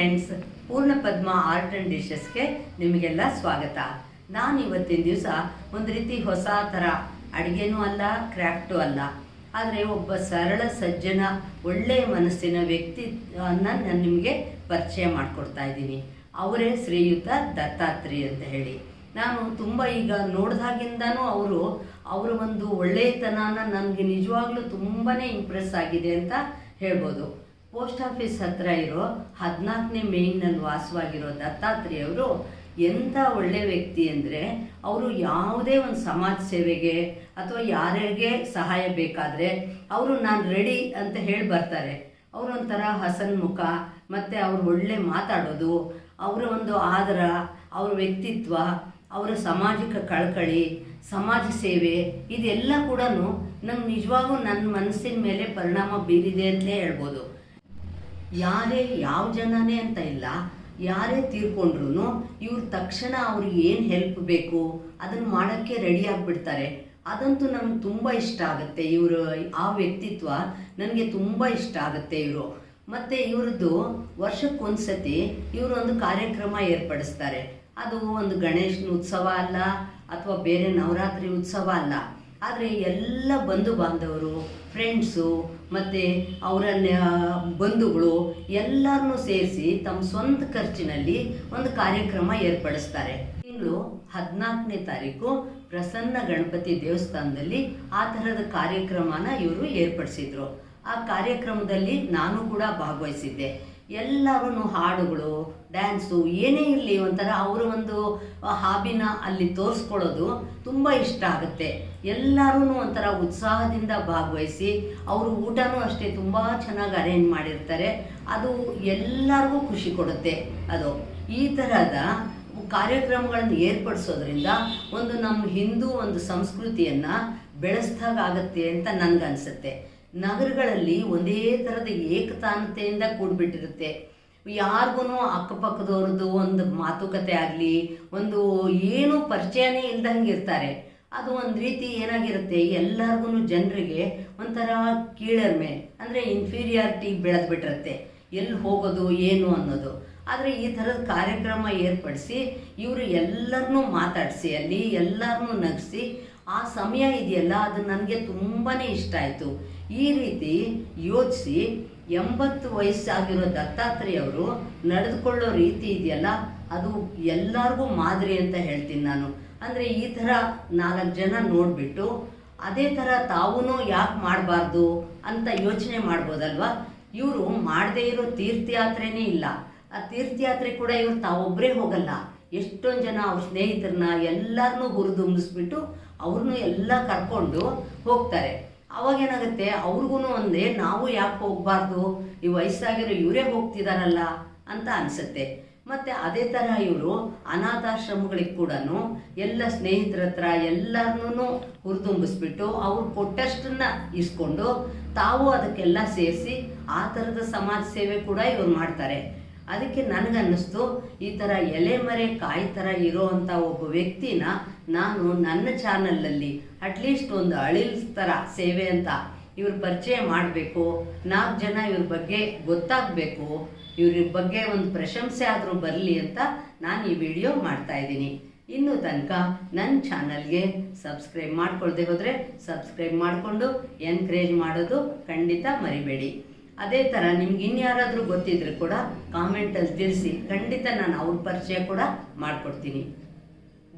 Friends ಪೂರ್ಣ ಪದ್ಮ art and ಡಿಶಸ್ಗೆ ನಿಮಗೆಲ್ಲ ಸ್ವಾಗತ. ನಾನು ಇವತ್ತಿನ ದಿವಸ ಒಂದು ರೀತಿ ಹೊಸ ಥರ ಅಡುಗೆನೂ ಅಲ್ಲ ಕ್ರಾಫ್ಟು ಅಲ್ಲ. ಆದರೆ ಒಬ್ಬ ಸರಳ ಸಜ್ಜನ ಒಳ್ಳೆಯ ಮನಸ್ಸಿನ ವ್ಯಕ್ತಿತ್ವವನ್ನು ನಾನು ನಿಮಗೆ ಪರಿಚಯ ಮಾಡಿಕೊಡ್ತಾ ಇದ್ದೀನಿ. ಅವರೇ ಶ್ರೀಯುತ ದತ್ತಾತ್ರಿ ಅಂತ ಹೇಳಿ. ನಾನು ತುಂಬ ಈಗ ನೋಡಿದಾಗಿಂದನೂ ಅವರು ಅವರ ಒಂದು ಒಳ್ಳೆಯತನನ ನನಗೆ ನಿಜವಾಗ್ಲೂ ತುಂಬಾ ಇಂಪ್ರೆಸ್ ಆಗಿದೆ ಅಂತ ಹೇಳ್ಬೋದು. ಪೋಸ್ಟ್ ಆಫೀಸ್ ಹತ್ರ ಇರೋ ಹದಿನಾಲ್ಕನೇ ಮೇಯ್ನಲ್ಲಿ ವಾಸವಾಗಿರೋ ದತ್ತಾತ್ರೇಯವರು ಎಂಥ ಒಳ್ಳೆ ವ್ಯಕ್ತಿ ಅಂದರೆ ಅವರು ಯಾವುದೇ ಒಂದು ಸಮಾಜ ಸೇವೆಗೆ ಅಥವಾ ಯಾರಿಗೆ ಸಹಾಯ ಬೇಕಾದರೆ ಅವರು ನಾನು ರೆಡಿ ಅಂತ ಹೇಳಿ ಬರ್ತಾರೆ. ಅವರು ಒಂಥರ ಹಸನ್ ಮುಖ, ಮತ್ತು ಅವ್ರು ಒಳ್ಳೆ ಮಾತಾಡೋದು, ಅವರ ಒಂದು ಆದರ, ಅವ್ರ ವ್ಯಕ್ತಿತ್ವ, ಅವರ ಸಾಮಾಜಿಕ ಕಳಕಳಿ, ಸಮಾಜ ಸೇವೆ, ಇದೆಲ್ಲ ಕೂಡ ನಂಗೆ ನಿಜವಾಗೂ ನನ್ನ ಮನಸ್ಸಿನ ಮೇಲೆ ಪರಿಣಾಮ ಬೀರಿದೆ ಅಂತಲೇ ಹೇಳ್ಬೋದು. ಯಾರೇ ಯಾವ ಜನನೇ ಅಂತ ಇಲ್ಲ, ಯಾರೇ ತೀರ್ಕೊಂಡ್ರು ಇವ್ರು ತಕ್ಷಣ ಅವ್ರಿಗೆ ಏನು ಹೆಲ್ಪ್ ಬೇಕು ಅದನ್ನು ಮಾಡೋಕ್ಕೆ ರೆಡಿ ಆಗಿಬಿಡ್ತಾರೆ. ಅದಂತೂ ನಮ್ಗೆ ತುಂಬ ಇಷ್ಟ ಆಗುತ್ತೆ. ಇವರು ಆ ವ್ಯಕ್ತಿತ್ವ ನನಗೆ ತುಂಬ ಇಷ್ಟ ಆಗುತ್ತೆ ಇವರು. ಮತ್ತು ಇವ್ರದ್ದು ವರ್ಷಕ್ಕೊಂದ್ಸತಿ ಇವರು ಒಂದು ಕಾರ್ಯಕ್ರಮ ಏರ್ಪಡಿಸ್ತಾರೆ. ಅದು ಒಂದು ಗಣೇಶನ ಉತ್ಸವ ಅಲ್ಲ, ಅಥವಾ ಬೇರೆ ನವರಾತ್ರಿ ಉತ್ಸವ ಅಲ್ಲ. ಆದರೆ ಎಲ್ಲ ಬಂಧು ಬಾಂಧವರು ಫ್ರೆಂಡ್ಸು ಮತ್ತು ಅವರ ಬಂಧುಗಳು ಎಲ್ಲರನ್ನೂ ಸೇರಿಸಿ ತಮ್ಮ ಸ್ವಂತ ಖರ್ಚಿನಲ್ಲಿ ಒಂದು ಕಾರ್ಯಕ್ರಮ ಏರ್ಪಡಿಸ್ತಾರೆ. ತಿಂಗಳು ಹದಿನಾಲ್ಕನೇ ತಾರೀಕು ಪ್ರಸನ್ನ ಗಣಪತಿ ದೇವಸ್ಥಾನದಲ್ಲಿ ಆ ಥರದ ಕಾರ್ಯಕ್ರಮನ ಇವರು ಏರ್ಪಡಿಸಿದ್ರು. ಆ ಕಾರ್ಯಕ್ರಮದಲ್ಲಿ ನಾನು ಕೂಡ ಭಾಗವಹಿಸಿದ್ದೆ. ಎಲ್ಲರೂ ಹಾಡುಗಳು ಡ್ಯಾನ್ಸು ಏನೇ ಇರಲಿ ಒಂಥರ ಅವರ ಒಂದು ಹಾಬಿನ ಅಲ್ಲಿ ತೋರಿಸ್ಕೊಳ್ಳೋದು ತುಂಬ ಇಷ್ಟ ಆಗುತ್ತೆ. ಎಲ್ಲರೂ ಒಂಥರ ಉತ್ಸಾಹದಿಂದ ಭಾಗವಹಿಸಿ ಅವರು ಊಟನೂ ಅಷ್ಟೇ ತುಂಬ ಚೆನ್ನಾಗಿ ಅರೇಂಜ್ ಮಾಡಿರ್ತಾರೆ. ಅದು ಎಲ್ಲರಿಗೂ ಖುಷಿ ಕೊಡುತ್ತೆ ಅದು. ಈ ಥರದ ಕಾರ್ಯಕ್ರಮಗಳನ್ನು ಏರ್ಪಡಿಸೋದ್ರಿಂದ ಒಂದು ನಮ್ಮ ಹಿಂದೂ ಒಂದು ಸಂಸ್ಕೃತಿಯನ್ನು ಬೆಳೆಸ್ದಾಗತ್ತೆ ಅಂತ ನನಗನ್ಸುತ್ತೆ. ನಗರಗಳಲ್ಲಿ ಒಂದೇ ಥರದ ಏಕತಾನತೆಯಿಂದ ಕೂಡ್ಬಿಟ್ಟಿರುತ್ತೆ. ಯಾರಿಗೂ ಅಕ್ಕಪಕ್ಕದವ್ರದ್ದು ಒಂದು ಮಾತುಕತೆ ಆಗಲಿ, ಒಂದು ಏನು ಪರಿಚಯನೇ ಇಲ್ದಂಗೆ ಇರ್ತಾರೆ. ಅದು ಒಂದು ರೀತಿ ಏನಾಗಿರುತ್ತೆ ಎಲ್ಲರಿಗೂ ಜನರಿಗೆ ಒಂಥರ ಕೀಳರ್ಮೆ, ಅಂದರೆ ಇನ್ಫೀರಿಯಾರಿಟಿ ಬೆಳೆದ್ಬಿಟ್ಟಿರುತ್ತೆ. ಎಲ್ಲಿ ಹೋಗೋದು, ಏನು ಅನ್ನೋದು. ಆದರೆ ಈ ಥರದ ಕಾರ್ಯಕ್ರಮ ಏರ್ಪಡಿಸಿ, ಇವರು ಎಲ್ಲರನ್ನೂ ಮಾತಾಡಿಸಿ, ಅಲ್ಲಿ ಎಲ್ಲರನ್ನೂ ನಗಿಸಿ, ಆ ಸಮಯ ಇದೆಯಲ್ಲ, ಅದು ನನಗೆ ತುಂಬಾ ಇಷ್ಟ ಆಯಿತು. ಈ ರೀತಿ ಯೋಚಿಸಿ ಎಂಬತ್ತು ವಯಸ್ಸಾಗಿರೋ ದತ್ತಾತ್ರೇಯ ಅವರು ನಡೆದುಕೊಳ್ಳೋ ರೀತಿ ಇದೆಯಲ್ಲ, ಅದು ಎಲ್ಲರಿಗೂ ಮಾದರಿ ಅಂತ ಹೇಳ್ತೀನಿ ನಾನು. ಅಂದರೆ ಈ ಥರ ನಾಲ್ಕು ಜನ ನೋಡಿಬಿಟ್ಟು, ಅದೇ ಥರ ತಾವೂ ಯಾಕೆ ಮಾಡಬಾರ್ದು ಅಂತ ಯೋಚನೆ ಮಾಡ್ಬೋದಲ್ವಾ? ಇವರು ಮಾಡದೇ ಇರೋ ತೀರ್ಥಯಾತ್ರೆನೇ ಇಲ್ಲ. ಆ ತೀರ್ಥಯಾತ್ರೆ ಕೂಡ ಇವರು ತಾವೊಬ್ಬರೇ ಹೋಗಲ್ಲ. ಎಷ್ಟೊಂದು ಜನ ಅವ್ರ ಸ್ನೇಹಿತರನ್ನ ಎಲ್ಲರನ್ನೂ ಹುರಿದುಂಬಿಸ್ಬಿಟ್ಟು ಅವ್ರನ್ನೂ ಎಲ್ಲ ಕರ್ಕೊಂಡು ಹೋಗ್ತಾರೆ. ಅವಾಗ ಏನಾಗುತ್ತೆ ಅವ್ರಿಗೂ ಒಂದೇ, ನಾವು ಯಾಕೆ ಹೋಗಬಾರ್ದು? ಈ ವಯಸ್ಸಾಗಿರೋ ಇವರೇ ಹೋಗ್ತಿದಾರಲ್ಲ ಅಂತ ಅನಿಸುತ್ತೆ. ಮತ್ತು ಅದೇ ಥರ ಇವರು ಅನಾಥಾಶ್ರಮಗಳಿಗೆ ಕೂಡ ಎಲ್ಲ ಸ್ನೇಹಿತರ ಹತ್ರ ಎಲ್ಲರನ್ನೂ ಹುರಿದುಂಬಿಸ್ಬಿಟ್ಟು ಅವ್ರು ಕೊಟ್ಟಷ್ಟನ್ನ ಇಸ್ಕೊಂಡು ತಾವು ಅದಕ್ಕೆಲ್ಲ ಸೇರಿಸಿ ಆ ಥರದ ಸಮಾಜ ಸೇವೆ ಕೂಡ ಇವ್ರು ಮಾಡ್ತಾರೆ. ಅದಕ್ಕೆ ನನಗನ್ನಿಸ್ತು, ಈ ಥರ ಎಲೆ ಮರೆ ಕಾಯಿ ಥರ ಇರೋವಂಥ ಒಬ್ಬ ವ್ಯಕ್ತಿನ ನಾನು ನನ್ನ ಚಾನಲಲ್ಲಿ ಅಟ್ಲೀಸ್ಟ್ ಒಂದು ಅಳಿಲ್ ಥರ ಸೇವೆ ಅಂತ ಇವ್ರ ಪರಿಚಯ ಮಾಡಬೇಕು, ನಾಲ್ಕು ಜನ ಇವ್ರ ಬಗ್ಗೆ ಗೊತ್ತಾಗಬೇಕು ಇವ್ರ ಬಗ್ಗೆ ಒಂದು ಪ್ರಶಂಸೆ ಆದರೂ ಬರಲಿ ಅಂತ ನಾನು ಈ ವಿಡಿಯೋ ಮಾಡ್ತಾ ಇದ್ದೀನಿ. ಇನ್ನು ತನಕ ನನ್ನ ಚಾನಲ್ಗೆ ಸಬ್ಸ್ಕ್ರೈಬ್ ಮಾಡ್ಕೊಳ್ದೆ ಹೋದರೆ ಸಬ್ಸ್ಕ್ರೈಬ್ ಮಾಡಿಕೊಂಡು ಎನ್ಕರೇಜ್ ಮಾಡೋದು ಖಂಡಿತ ಮರಿಬೇಡಿ. ಅದೇ ಥರ ನಿಮ್ಗೆ ಇನ್ಯಾರಾದರೂ ಗೊತ್ತಿದ್ರೆ ಕೂಡ ಕಾಮೆಂಟಲ್ಲಿ ತಿಳಿಸಿ, ಖಂಡಿತ ನಾನು ಅವ್ರ ಪರಿಚಯ ಕೂಡ ಮಾಡಿಕೊಡ್ತೀನಿ.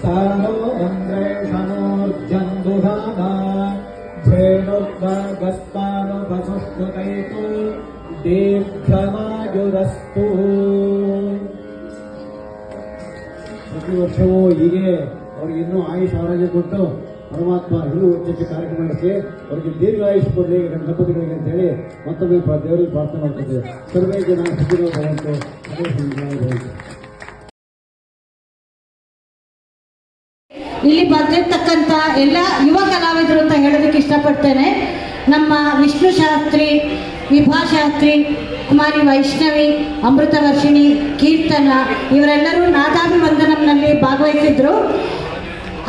सा नो इन्द्रेशनोर्जन्दुधाना धेनुर्भगस्तानुपसुष्टुकैतु ದೀರ್ಘಮಾಯುರಸ್ತು ಪ್ರತಿ ವರ್ಷವೂ ಹೀಗೆ ಅವ್ರಿಗೆ ಇನ್ನೂ ಆಯುಷ್ ಆರೋಗ್ಯ ಕೊಟ್ಟು ಪರಮಾತ್ಮ ಇನ್ನೂ ಹೆಚ್ಚು ಕಾರ್ಯಕ್ರಮ ನಡೆಸಿ ಅವರಿಗೆ ದೀರ್ಘ ಆಯುಷ್ ಕೊಡಲಿ ದಂಪತಿಗಳಿಗೆ ಅಂತ ಹೇಳಿ ಮತ್ತೊಮ್ಮೆ ಪ್ರ- ದೇವರಿಗೆ ಪ್ರಾರ್ಥನೆ ಮಾಡ್ತಿದ್ದೇವೆ ಸರ್ವೇ ಜನ ಸುಖಿನೋ ಭವಂತು ಅದೇ ಸಂಜಾಯ ಭವಂತು ಇಲ್ಲಿ ಬಂದಿರ್ತಕ್ಕಂಥ ಎಲ್ಲ ಯುವ ಕಲಾವಿದರು ಅಂತ ಹೇಳೋದಕ್ಕೆ ಇಷ್ಟಪಡ್ತೇನೆ. ನಮ್ಮ ವಿಷ್ಣು ಶಾಸ್ತ್ರಿ, ವಿಭಾ ಶಾಸ್ತ್ರಿ, ಕುಮಾರಿ ವೈಷ್ಣವಿ, ಅಮೃತವರ್ಷಿಣಿ, ಕೀರ್ತನ ಇವರೆಲ್ಲರೂ ನಾದಾಭಿವಂದನಂನಲ್ಲಿ ಭಾಗವಹಿಸಿದ್ರು.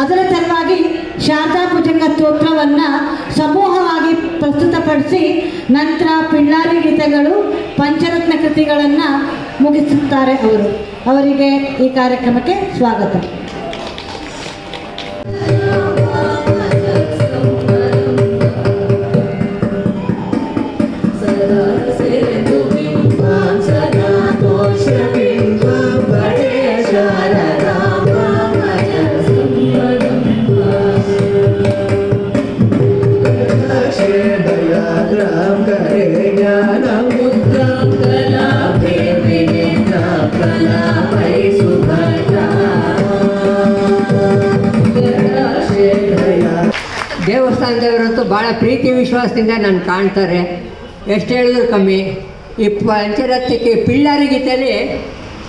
ಅದರ ಸಲುವಾಗಿ ಶಾರದಾ ಭುಜಂಗ ಸ್ತೋತ್ರವನ್ನು ಸಮೂಹವಾಗಿ ಪ್ರಸ್ತುತಪಡಿಸಿ ನಂತರ ಪಿಳ್ಳಾರಿ ಗೀತೆಗಳು, ಪಂಚರತ್ನ ಕೃತಿಗಳನ್ನು ಮುಗಿಸುತ್ತಾರೆ ಅವರು. ಅವರಿಗೆ ಈ ಕಾರ್ಯಕ್ರಮಕ್ಕೆ ಸ್ವಾಗತ. ದೇವಸ್ಥಾನದವರಂತೂ ಭಾಳ ಪ್ರೀತಿ ವಿಶ್ವಾಸದಿಂದ ನಾನು ಕಾಣ್ತಾರೆ. ಎಷ್ಟು ಹೇಳಿದ್ರು ಕಮ್ಮಿ. ಈ ಪಂಚರತ್ನಕ್ಕೆ ಪಿಳ್ಳಾರಿ ಹಾಡಿದರೆ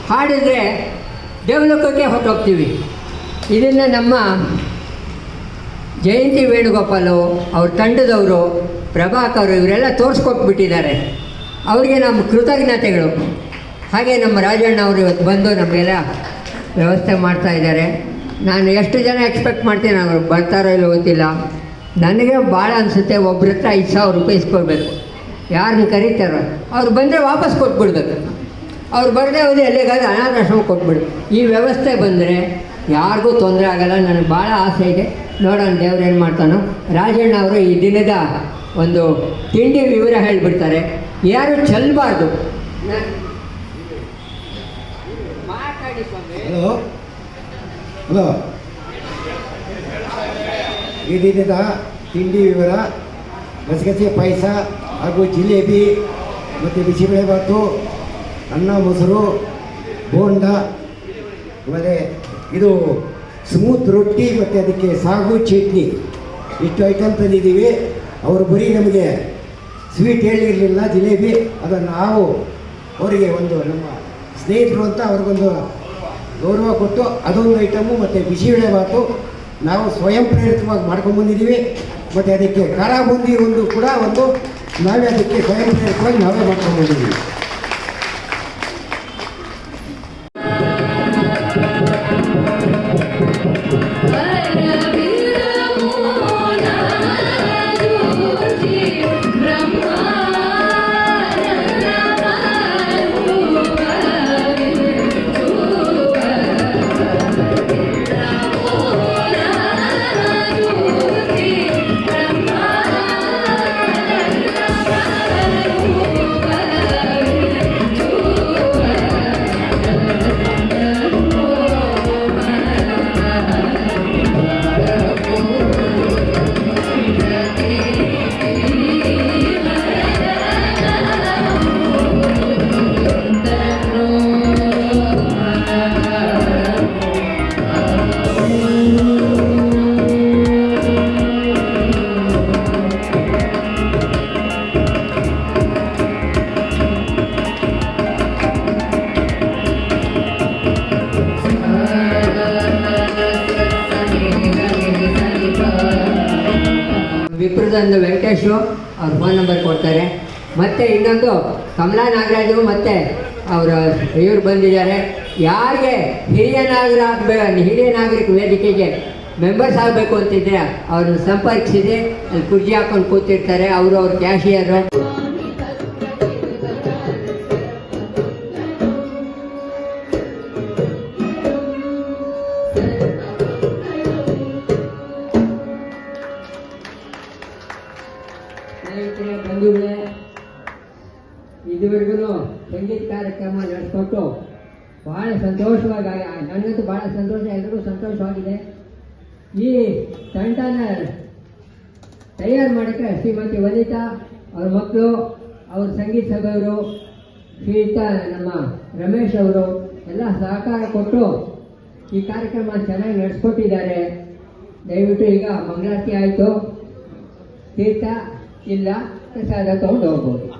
ಹಾಡಿದ್ರೆ ದೇವಲೋಕಕ್ಕೆ ಹೊರಟೋಗ್ತೀವಿ. ಇದನ್ನು ನಮ್ಮ ಜಯಂತಿ ವೇಣುಗೋಪಾಲು ಅವ್ರ ತಂಡದವರು, ಪ್ರಭಾಕರ್ ಇವರೆಲ್ಲ ತೋರಿಸ್ಕೊಟ್ಬಿಟ್ಟಿದ್ದಾರೆ. ಅವರಿಗೆ ನಮ್ಮ ಕೃತಜ್ಞತೆಗಳು. ಹಾಗೆ ನಮ್ಮ ರಾಜಣ್ಣ ಅವರು ಇವತ್ತು ಬಂದು ನಮಗೆಲ್ಲ ವ್ಯವಸ್ಥೆ ಮಾಡ್ತಾ ಇದ್ದಾರೆ. ನಾನು ಎಷ್ಟು ಜನ ಎಕ್ಸ್ಪೆಕ್ಟ್ ಮಾಡ್ತೀನಿ ಅವರು ಬರ್ತಾರೋ ಇಲ್ಲೋ ಗೊತ್ತಿಲ್ಲ. ನನಗೆ ಭಾಳ ಅನಿಸುತ್ತೆ ಒಬ್ಬರ ಹತ್ರ ಐದು ಸಾವಿರ ರೂಪಾಯಿ ಇಸ್ಕೊಳ್ಬೇಕು ಯಾರನ್ನ ಕರೀತಾರೋ. ಅವ್ರು ಬಂದರೆ ವಾಪಸ್ ಕೊಟ್ಬಿಡ್ಬೇಕು. ಅವ್ರು ಬರದೇ ಹೋದ್ರೆ ಎಲ್ಲಿಗಾದ್ರೆ ಅನಾಥಾಶ್ರಮ ಕೊಟ್ಬಿಡು ಈ ವ್ಯವಸ್ಥೆ ಬಂದರೆ ಯಾರಿಗೂ ತೊಂದರೆ ಆಗಲ್ಲ, ನನಗೆ ಭಾಳ ಆಸೆ ಇದೆ. ನೋಡೋಣ ದೇವ್ರು ಏನು ಮಾಡ್ತಾನೋ. ರಾಜಣ್ಣ ಅವರು ಈ ದಿನದ ಒಂದು ತಿಂಡಿ ವಿವರ ಹೇಳಿಬಿಡ್ತಾರೆ. ಯಾರು ಚೆಲ್ಲಬಾರ್ದು ಮಾತಾಡಿ ಹಲೋ? ಹಲೋ? ಈ ದಿನದ ತಿಂಡಿ ವಿವರ, ಗಸಗಸೆ, ಪಾಯಸ, ಹಾಗೂ ಜಿಲೇಬಿ, ಮತ್ತು ಬಿಸಿಬೇಳೆಬಾತು ಅನ್ನ, ಮೊಸರು, ಬೋಂಡ, ಆಮೇಲೆ ಇದು ಸ್ಮೂತ್ ರೊಟ್ಟಿ ಮತ್ತು ಅದಕ್ಕೆ ಸಾಗು ಚಟ್ನಿ. ಇಷ್ಟು ಐಟಮ್ ತಂದಿದ್ದೀವಿ. ಅವರು ಬರೀ ನಮಗೆ ಸ್ವೀಟ್ ಹೇಳಿರಲಿಲ್ಲ, ಜಿಲೇಬಿ. ಅದನ್ನು ನಾವು ಅವರಿಗೆ ಒಂದು ನಮ್ಮ ಸ್ನೇಹಿತರು ಅಂತ ಅವ್ರಿಗೊಂದು ಗೌರವ ಕೊಟ್ಟು ಅದೊಂದು ಐಟಮು ಮತ್ತು ಬಿಸಿಬೇಳೆ ಭಾತು ನಾವು ಸ್ವಯಂ ಪ್ರೇರಿತವಾಗಿ ಮಾಡ್ಕೊಂಡ್ಬಂದಿದ್ದೀವಿ ಮತ್ತು ಅದಕ್ಕೆ ಖಾರ ಬೂಂದಿ ಒಂದು ಕೂಡ ಒಂದು ನಾವೇ ಅದಕ್ಕೆ ಸ್ವಯಂ ಪ್ರೇರಿತವಾಗಿ ನಾವೇ ಮಾಡ್ಕೊಂಡ್ಬಂದಿದ್ದೀವಿ ವಿಪ್ರದಂದು ವೆಂಕಟೇಶು ಅವ್ರ ಫೋನ್ ನಂಬರ್ ಕೊಡ್ತಾರೆ. ಮತ್ತು ಇನ್ನೊಂದು ಕಮಲಾ ನಾಗರಾಜು ಮತ್ತು ಅವರ ಇವರು ಬಂದಿದ್ದಾರೆ. ಯಾರಿಗೆ ಹಿರಿಯ ನಾಗರ ಹಿರಿಯ ನಾಗರಿಕ ವೇದಿಕೆಗೆ ಮೆಂಬರ್ಸ್ ಆಗಬೇಕು ಅಂತಿದ್ರೆ ಅವ್ರನ್ನ ಸಂಪರ್ಕಿಸಿದೆ. ಅಲ್ಲಿ ಕುರ್ಜಿ ಹಾಕೊಂಡು ಕೂತಿರ್ತಾರೆ. ಅವರು ಅವ್ರ ಕ್ಯಾಶಿಯರು ಬಂಧುಗಳೇ ಇದುವರೆಗೂ ಸಂಗೀತ ಕಾರ್ಯಕ್ರಮ ನಡೆಸ್ಕೊಟ್ಟು ಬಹಳ ಸಂತೋಷವಾಗಿ ನನಗಂತೂ ಬಹಳ ಸಂತೋಷ ಎಲ್ಲರಿಗೂ ಸಂತೋಷವಾಗಿದೆ. ಈ ತಂಡನ ತಯಾರು ಮಾಡೋಕ್ಕೆ ಶ್ರೀಮತಿ ವನಿತಾ ಅವ್ರ ಮಕ್ಕಳು, ಅವ್ರ ಸಂಗೀತ ಸಭೆಯವರು, ಶ್ರೀಯುತ ನಮ್ಮ ರಮೇಶ್ ಅವರು ಎಲ್ಲ ಸಹಕಾರ ಕೊಟ್ಟು ಈ ಕಾರ್ಯಕ್ರಮ ಚೆನ್ನಾಗಿ ನಡೆಸ್ಕೊಟ್ಟಿದ್ದಾರೆ. ದಯವಿಟ್ಟು ಈಗ ಮಂಗಳಾರತಿ ಆಯಿತು. ತೀರ್ಥ ಇಲ್ಲ. 这下咱 sai.